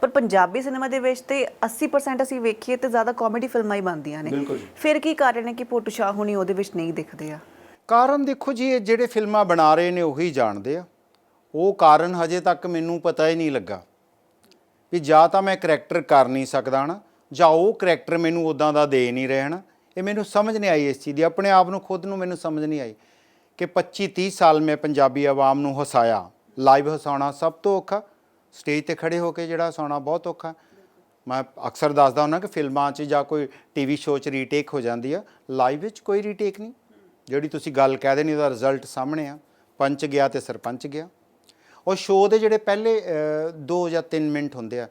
ਪਰ ਪੰਜਾਬੀ ਸਿਨੇਮਾ ਦੇ ਵਿੱਚ ਤੇ 80% ਅਸੀਂ ਵੇਖੀਏ ਤੇ ਜ਼ਿਆਦਾ ਕਾਮੇਡੀ ਫਿਲਮਾਂ ਹੀ ਬਣਦੀਆਂ ਨੇ। ਫਿਰ ਕੀ ਕਾਰਨ ਹੈ ਕਿ ਪੋਟੂ ਸ਼ਾਹ ਹੁਣੀ ਉਹਦੇ ਵਿੱਚ ਨਹੀਂ ਦਿਖਦੇ ਆ? ਕਾਰਨ ਦੇਖੋ ਜੀ ਇਹ ਜਿਹੜੇ ਫਿਲਮਾਂ ਬਣਾ ਰਹੇ ਨੇ ਉਹੀ ਜਾਣਦੇ ਆ। ਉਹ ਕਾਰਨ ਹਜੇ ਤੱਕ ਮੈਨੂੰ ਪਤਾ ਹੀ ਨਹੀਂ ਲੱਗਾ ਵੀ ਜਾਂ ਤਾਂ ਮੈਂ ਕਰੈਕਟਰ ਕਰ ਨਹੀਂ ਸਕਦਾ ਨਾ ਜਾਂ ਉਹ ਕਰੈਕਟਰ ਮੈਨੂੰ ਉਦਾਂ ਦਾ ਦੇ ਨਹੀਂ ਰਹੇ ਹਨ ਇਹ ਮੈਨੂੰ ਸਮਝ ਨਹੀਂ ਆਈ ਇਸ ਚੀਜ਼ ਦੀ। ਆਪਣੇ ਆਪ ਨੂੰ ਖੁਦ ਨੂੰ ਮੈਨੂੰ ਸਮਝ ਨਹੀਂ ਆਈ ਕਿ 25 30 ਸਾਲ ਮੈਂ ਪੰਜਾਬੀ ਆਵਾਮ ਨੂੰ ਹਸਾਇਆ ਲਾਈਵ ਹਸਾਉਣਾ ਸਭ ਤੋਂ ਔਖਾ। ਸਟੇਜ ਤੇ ਖੜੇ ਹੋ ਕੇ ਜਿਹੜਾ ਸੌਣਾ ਬਹੁਤ ਔਖਾ ਮੈਂ ਅਕਸਰ ਦੱਸਦਾ ਹੁੰਦਾ ਕਿ ਫਿਲਮਾਂ 'ਚ ਜਾਂ ਕੋਈ ਟੀਵੀ ਸ਼ੋਅ 'ਚ ਰੀਟੇਕ ਹੋ ਜਾਂਦੀ ਆ। ਲਾਈਵ ਵਿੱਚ ਕੋਈ ਰੀਟੇਕ ਨਹੀਂ। ਜਿਹੜੀ ਤੁਸੀਂ ਗੱਲ ਕਹਿ ਦੇਣੀ, ਉਹਦਾ ਰਿਜ਼ਲਟ ਸਾਹਮਣੇ ਆ। ਪੰਚ ਗਿਆ ਤੇ ਸਰਪੰਚ ਗਿਆ। ਉਹ ਸ਼ੋਅ ਦੇ ਜਿਹੜੇ ਪਹਿਲੇ 2 ਜਾਂ 3 ਮਿੰਟ ਹੁੰਦੇ ਆ,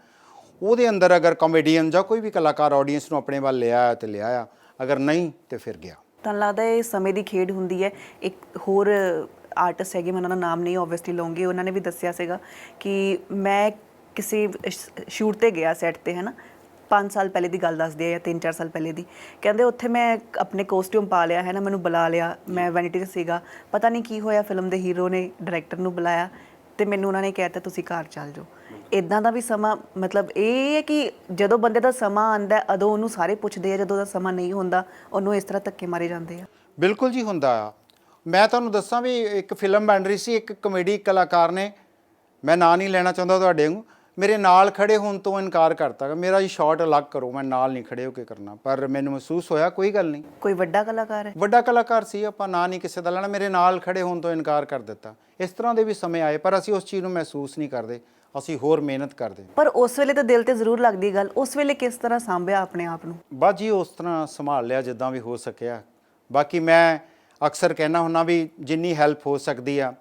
ਉਹਦੇ ਅੰਦਰ ਅਗਰ ਕਾਮੇਡੀਅਨ ਜਾਂ ਕੋਈ ਵੀ ਕਲਾਕਾਰ ਆਡੀਅנס ਨੂੰ ਆਪਣੇ ਵੱਲ ਲਿਆ ਤੇ ਆ ਅਗਰ ਨਹੀਂ ਤੇ ਫਿਰ ਗਿਆ। ਤਾਂ ਲੱਗਦਾ ਇਹ ਸਮੇਂ ਦੀ ਖੇਡ ਹੁੰਦੀ ਹੈ। ਇੱਕ ਹੋਰ ਆਰਟਿਸਟ ਹੈਗੇ ਮੈਂ ਉਹਨਾਂ ਦਾ ਨਾਮ ਨਹੀਂ ਆਬਵੀਅਸਲੀ ਲਵਾਂਗੀ ਉਹਨਾਂ ਨੇ ਵੀ ਦੱਸਿਆ ਸੀਗਾ ਕਿ ਮੈਂ ਕਿਸੇ ਸ਼ੂਟ ਤੇ ਗਿਆ ਸੈੱਟ ਤੇ ਹੈ ਨਾ 5 ਸਾਲ ਪਹਿਲੇ ਦੀ ਗੱਲ ਦੱਸਦੇ ਆ ਜਾਂ 3-4 ਸਾਲ ਪਹਿਲੇ ਦੀ। ਕਹਿੰਦੇ ਉੱਥੇ ਮੈਂ ਆਪਣੇ ਕੋਸਟਿਊਮ ਪਾ ਲਿਆ ਹੈ ਨਾ ਮੈਨੂੰ ਬੁਲਾ ਲਿਆ। ਮੈਂ ਵੈਨਿਟੀ 'ਚ ਸੀਗਾ। ਪਤਾ ਨਹੀਂ ਕੀ ਹੋਇਆ ਫਿਲਮ ਦੇ ਹੀਰੋ ਨੇ ਡਾਇਰੈਕਟਰ ਨੂੰ ਬੁਲਾਇਆ ਤੇ ਮੈਨੂੰ ਉਹਨਾਂ ਨੇ ਕਹਿਤਾ ਤੁਸੀਂ ਘਰ ਚੱਲ ਜਾਓ। ਇਦਾਂ ਦਾ ਵੀ ਸਮਾਂ ਮਤਲਬ ਇਹ ਹੈ ਕਿ ਜਦੋਂ ਬੰਦੇ ਦਾ ਸਮਾਂ ਆਂਦਾ ਹੈ, ਉਦੋਂ ਉਹਨੂੰ ਸਾਰੇ ਪੁੱਛਦੇ ਆ ਜਦੋਂ ਦਾ ਸਮਾਂ ਨਹੀਂ ਹੁੰਦਾ ਉਹਨੂੰ ਇਸ ਤਰ੍ਹਾਂ ਧੱਕੇ ਮਾਰੇ ਜਾਂਦੇ ਆ। ਬਿਲਕੁਲ ਜੀ ਹੁੰਦਾ ਆ। ਮੈਂ ਤੁਹਾਨੂੰ ਦੱਸਾਂ ਵੀ ਇੱਕ ਫਿਲਮ ਬਣ ਰਹੀ ਸੀ ਇੱਕ ਕਮੇਡੀ ਕਲਾਕਾਰ ਨੇ। ਮੈਂ ਨਾਂ ਨਹੀਂ ਲੈਣਾ ਚਾਹੁੰਦਾ ਤੁਹਾਡੇ ਨੂੰ। ਮੇਰੇ ਨਾਲ ਖੜੇ ਹੋਣ ਤੋਂ ਇਨਕਾਰ ਕਰਤਾ। ਮੇਰਾ ਜੀ ਸ਼ਾਟ ਅਲੱਗ ਕਰੋ ਮੈਂ ਨਾਲ ਨਹੀਂ ਖੜੇ ਹੋ ਕੇ ਕਰਨਾ। ਪਰ ਮੈਨੂੰ ਮਹਿਸੂਸ ਹੋਇਆ ਕੋਈ ਗੱਲ ਨਹੀਂ। ਕੋਈ ਵੱਡਾ ਕਲਾਕਾਰ ਹੈ? ਵੱਡਾ ਕਲਾਕਾਰ ਸੀ ਆਪਾਂ ਨਾਂ ਨਹੀਂ ਕਿਸੇ ਦਾ ਲੈਣਾ। ਮੇਰੇ ਨਾਲ ਖੜੇ ਹੋਣ ਤੋਂ ਇਨਕਾਰ ਕਰ ਦਿੱਤਾ। ਇਸ ਤਰ੍ਹਾਂ ਦੇ ਵੀ ਸਮੇਂ ਆਏ ਪਰ ਅਸੀਂ ਉਸ ਚੀਜ਼ ਨੂੰ ਮਹਿਸੂਸ ਨਹੀਂ ਕਰਦੇ। ਅਸੀਂ ਹੋਰ ਮਿਹਨਤ ਕਰਦੇ। ਪਰ ਉਸ ਵੇਲੇ ਤਾਂ ਦਿਲ ਤੇ ਜ਼ਰੂਰ ਲੱਗਦੀ ਗੱਲ। ਉਸ ਵੇਲੇ ਕਿਸ ਤਰ੍ਹਾਂ ਸੰਭਿਆ ਆਪਣੇ ਆਪ ਨੂੰ? ਬਸ ਜੀ ਉਸ ਤਰ੍ਹਾਂ ਸੰਭਾਲ ਲਿਆ ਜਿੱਦਾਂ ਵੀ ਹੋ ਸਕਿਆ। ਬਾਕੀ ਮੈਂ ਅਕਸਰ ਕਹਿਣਾ ਹੁੰਨਾ ਵੀ ਜਿੰਨੀ ਹੈਲਪ ਹੋ ਸਕਦੀ ਆ।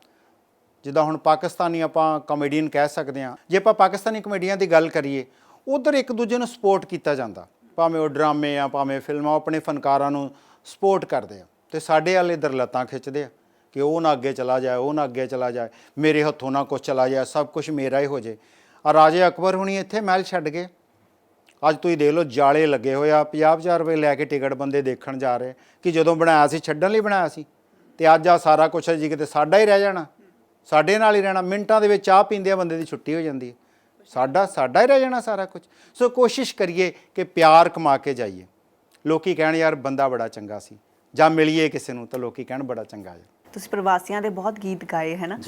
ਜਿੱਦਾਂ ਹੁਣ ਪਾਕਿਸਤਾਨੀ ਆਪਾਂ ਕਮੇਡੀਅਨ ਕਹਿ ਸਕਦੇ ਆ ਜੇ ਆਪਾਂ ਪਾਕਿਸਤਾਨੀ ਕਮੇਡੀਆਂ ਦੀ ਗੱਲ ਕਰੀਏ, ਉਧਰ ਇੱਕ ਦੂਜੇ ਨੂੰ ਸਪੋਰਟ ਕੀਤਾ ਜਾਂਦਾ। ਭਾਵੇਂ ਉਹ ਡਰਾਮੇ ਆ, ਭਾਵੇਂ ਫਿਲਮਾਂ ਉਹ ਆਪਣੇ ਫਨਕਾਰਾਂ ਨੂੰ ਸਪੋਰਟ ਕਰਦੇ ਆ। ਤੇ ਸਾਡੇ ਵਾਲੇ ਇਧਰ ਲੱਤਾਂ ਖਿੱਚਦੇ ਆ ਕਿ ਉਹ ਨਾ ਅੱਗੇ ਚਲਾ ਜਾਏ, ਉਹ ਨਾ ਅੱਗੇ ਚਲਾ ਜਾਏ। ਮੇਰੇ ਹੱਥੋਂ ਨਾ ਕੁਝ ਚਲਾ ਜਾਏ, ਸਭ ਕੁਝ ਮੇਰਾ ਹੀ ਹੋ ਜੇ ਆ ਰਾਜੇ ਅਕਬਰ ਹੁਣੀ ਇੱਥੇ ਮਹਿਲ ਛੱਡ ਗਏ। ਅੱਜ ਤੁਸੀਂ ਦੇਖ ਲਓ ਜਾਲੇ ਲੱਗੇ ਹੋਏ ਆ 50000 ਰੁਪਏ ਲੈ ਕੇ ਟਿਕਟ ਬੰਦੇ ਦੇਖਣ ਜਾ ਰਹੇ। ਕਿ ਜਦੋਂ ਬਣਾਇਆ ਸੀ ਛੱਡਣ ਲਈ ਬਣਾਇਆ ਸੀ। ਤੇ ਅੱਜ ਆ ਸਾਰਾ ਕੁਝ ਜੀ ਕਿਤੇ ਸਾਡਾ ਹੀ ਰਹਿ ਜਾਣਾ। ਸਾਡੇ ਨਾਲ ਹੀ ਰਹਿਣਾ। ਮਿੰਟਾਂ ਦੇ ਵਿੱਚ ਚਾਹ ਪੀਂਦੇ ਆ ਬੰਦੇ ਦੀ ਛੁੱਟੀ ਹੋ ਜਾਂਦੀ ਹੈ। ਸਾਡਾ ਸਾਡਾ ਹੀ ਰਹਿ ਜਾਣਾ ਸਾਰਾ ਕੁਝ ਸੋ ਕੋਸ਼ਿਸ਼ ਕਰੀਏ ਕਿ ਪਿਆਰ ਕਮਾ ਕੇ ਜਾਈਏ। ਲੋਕੀ ਕਹਿਣ ਯਾਰ ਬੰਦਾ ਬੜਾ ਚੰਗਾ ਸੀ। ਜਾਂ ਮਿਲੀਏ ਕਿਸੇ ਨੂੰ ਤਾਂ ਲੋਕੀ ਕਹਿਣ ਬੜਾ ਚੰਗਾ ਹੈ। ਤੁਸੀਂ ਪ੍ਰਵਾਸੀਆਂ ਦੇ ਬਹੁਤ ਗੀਤ ਗਾਏ ਹੈ ਨਾ।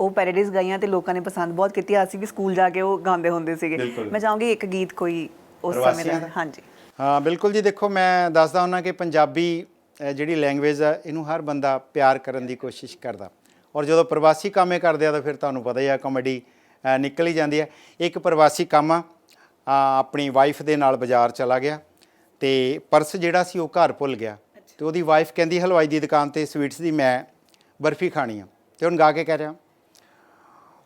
ਉਹ ਪੈਰੋਡੀਜ਼ ਗਾਈਆਂ ਤੇ ਲੋਕਾਂ ਨੇ ਪਸੰਦ ਬਹੁਤ ਕੀਤੀ। ਅਸੀਂ ਵੀ ਸਕੂਲ ਜਾ ਕੇ ਉਹ ਗਾਉਂਦੇ ਹੁੰਦੇ ਸੀਗੇ। ਮੈਂ ਚਾਹੂੰਗੀ ਇੱਕ ਗੀਤ ਕੋਈ ਉਸ ਸਮੇਂ ਦਾ? ਹਾਂਜੀ। ਹਾਂ ਬਿਲਕੁਲ ਜੀ ਦੇਖੋ ਮੈਂ ਦੱਸਦਾ ਹੁੰਦਾ ਕਿ ਪੰਜਾਬੀ ਜਿਹੜੀ ਲੈਂਗੁਏਜ ਹੈ ਇਹਨੂੰ ਹਰ ਬੰਦਾ ਪਿਆਰ ਕਰਨ ਦੀ ਕੋਸ਼ਿਸ਼ ਕਰਦਾ। ਔਰ ਜਦੋਂ ਪ੍ਰਵਾਸੀ ਕਾਮੇ ਕਰਦੇ ਆ ਤਾਂ ਫਿਰ ਤੁਹਾਨੂੰ ਪਤਾ ਹੀ ਆ ਕਾਮੇਡੀ ਨਿਕਲ ਹੀ ਜਾਂਦੀ ਹੈ ਇੱਕ ਪ੍ਰਵਾਸੀ ਕਾਮਾ ਆ, ਆਪਣੀ ਵਾਈਫ ਦੇ ਨਾਲ ਬਾਜ਼ਾਰ ਚਲਾ ਗਿਆ ਤੇ ਪਰਸ ਜਿਹੜਾ ਸੀ ਉਹ ਘਰ ਭੁੱਲ ਗਿਆ। ਤੇ ਉਹਦੀ ਵਾਈਫ ਕਹਿੰਦੀ ਹਲਵਾਈ ਦੀ ਦੁਕਾਨ ਤੇ ਸਵੀਟਸ ਦੀ ਮੈਂ ਬਰਫੀ ਖਾਣੀ ਆ। ਤੇ ਹੁਣ ਗਾ ਕੇ ਕਹਿ ਰਿਹਾ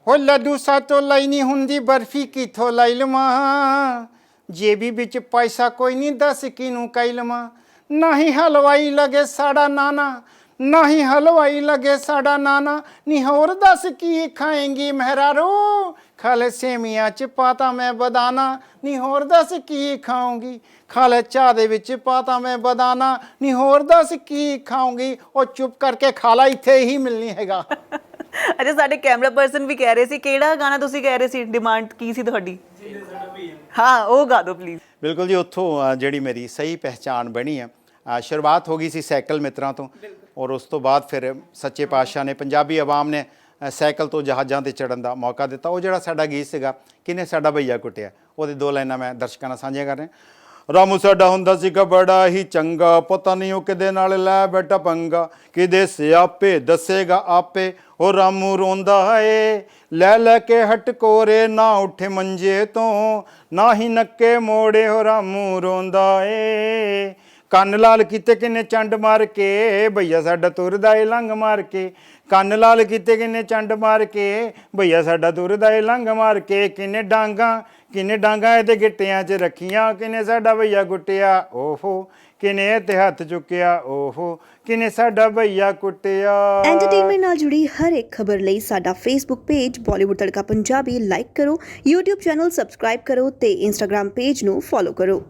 ਹੋ ਲੱਡੂ ਸਾਤੋਂ ਲਈ ਨਹੀਂ ਹੁੰਦੀ ਬਰਫੀ ਕਿੱਥੋਂ ਲਈ ਲਵਾਂ? ਜੇਬੀ ਵਿੱਚ ਪੈਸਾ ਕੋਈ ਨਹੀਂ ਦੱਸ ਕਿਨੂੰ ਕਹਿ ਲਵਾਂ। ਨਹੀਂ ਹਲਵਾਈ ਲਗੇ ਸਾਡਾ ਨਾਨਾ, ਨਹੀਂ ਹਲਵਾਈ ਲਗੇ ਸਾਡਾ ਨਾਨਾ, ਨਹੀਂ ਹੋਰ ਦੱਸ ਕੀ ਖਾਏਂਗੀ ਮਹਿਰਾਰੂ। ਖਾਲੇ ਸੇਮੀਆਂ ਚ ਪਾਤਾ ਮੈਂ ਬਦਾਨਾ ਨੀ ਹੋਰ ਦੱਸ ਕੀ ਖਾਉਂਗੀ ਖਾਲੇ ਚਾਹ ਦੇ ਵਿੱਚ ਪਾਤਾ ਮੈਂ ਬਦਾਨਾ, ਨਹੀਂ ਹੋਰ ਦੱਸ ਕੀ ਖਾਉਂਗੀ ਉਹ ਚੁੱਪ ਕਰਕੇ ਖਾਲਾ ਇੱਥੇ ਹੀ ਮਿਲਣੀ ਹੈਗਾ। ਅੱਛਾ, ਸਾਡੇ ਕੈਮਰਾ ਪਰਸਨ ਵੀ ਕਹਿ ਰਹੇ ਸੀ, ਕਿਹੜਾ ਗਾਣਾ ਤੁਸੀਂ ਕਹਿ ਰਹੇ ਸੀ ਡਿਮਾਂਡ ਕੀ ਸੀ ਤੁਹਾਡੀ? ਹਾਂ ਉਹ ਗਾ ਦਿਓ ਪਲੀਜ਼ ਬਿਲਕੁਲ ਜੀ ਉੱਥੋਂ ਅ, ਜਿਹੜੀ ਮੇਰੀ ਸਹੀ ਪਹਿਚਾਣ ਬਣੀ ਆ ਅ, ਸ਼ੁਰੂਆਤ ਹੋ ਗਈ ਸੀ ਸਾਈਕਲ ਮਿੱਤਰਾਂ ਤੋਂ ਔਰ ਉਸ ਤੋਂ ਬਾਅਦ ਫਿਰ ਸੱਚੇ ਪਾਤਸ਼ਾਹ ਨੇ ਪੰਜਾਬੀ ਆਵਾਮ ਨੇ ਅ, ਸਾਈਕਲ ਤੋਂ ਜਹਾਜ਼ਾਂ ਤੇ ਚੜਨ ਦਾ ਮੌਕਾ ਦਿੱਤਾ। ਉਹ ਜਿਹੜਾ ਸਾਡਾ ਗੀਤ ਸੀਗਾ ਕਿਨੇ ਸਾਡਾ ਭਈਆ ਕੁੱਟਿਆ? ਉਹਦੇ ਦੋ ਲਾਈਨਾਂ ਮੈਂ ਦਰਸ਼ਕਾਂ ਨਾਲ ਸਾਂਝੀਆਂ ਕਰ ਰਿਹਾ। ਰਾਮੂ ਸਾਡਾ ਹੁੰਦਾ ਸੀਗਾ ਬੜਾ ਹੀ ਚੰਗਾ। ਪਤਾ ਨਹੀਂ ਉਹ ਕਿਦੇ ਨਾਲ ਲੈ ਬੈਠਾ ਪੰਗਾ। ਕਿਦੇ ਸਿਆਪੇ ਦੱਸੇਗਾ ਆਪੇ। ਉਹ ਰਾਮੂ ਰੋਂਦਾ ਏ ਲੈ ਲੈ ਕੇ ਹਟ ਕੋਰੇ, ਨਾ ਉੱਠੇ ਮੰਜੇ ਤੋਂ। ਨਾ ਹੀ ਨੱਕੇ ਮੋੜੇ, ਉਹ ਰਾਮੂ ਰੋਂਦਾ ਏ। ਕੰਨ ਲਾਲ ਕੀਤੇ ਕਿਨੇ ਚੰਡ ਮਾਰ ਕੇ, ਭਈਆ ਸਾਡਾ ਤੁਰਦਾ ਏ ਲੰਘ ਮਾਰ ਕੇ। ਕੰਨ ਲਾਲ ਕੀਤੇ ਕਿਨੇ ਚੰਡ ਮਾਰ ਕੇ, ਭਈਆ ਸਾਡਾ ਤੁਰਦਾ ਏ ਲੰਘ ਮਾਰ ਕੇ। ਕਿਨੇ ਡਾਂਗਾ ਕਿਨੇ ਡਾਂਗਾ ਇਹਦੇ ਗਿੱਟਿਆਂ 'ਚ ਰੱਖੀਆਂ, ਕਿਨੇ ਸਾਡਾ ਭਈਆ ਗੁੱਟਿਆ ਓਹੋ। ਕਿਨੇ ਤੇ ਹੱਥ ਚੁੱਕਿਆ, ਓਹੋ। ਕਿਨੇ ਸਾਡਾ ਭਈਆ ਕੁੱਟਿਆ। ਐਂਟਰਟੇਨਮੈਂਟ ਨਾਲ ਜੁੜੀ ਹਰ ਇੱਕ ਖਬਰ ਲਈ ਸਾਡਾ Facebook page Bollywood Tadka Punjabi like ਕਰੋ, YouTube ਚੈਨਲ ਸਬਸਕ੍ਰਾਈਬ ਕਰੋ ਤੇ Instagram ਪੇਜ ਨੂੰ ਫੋਲੋ ਕਰੋ।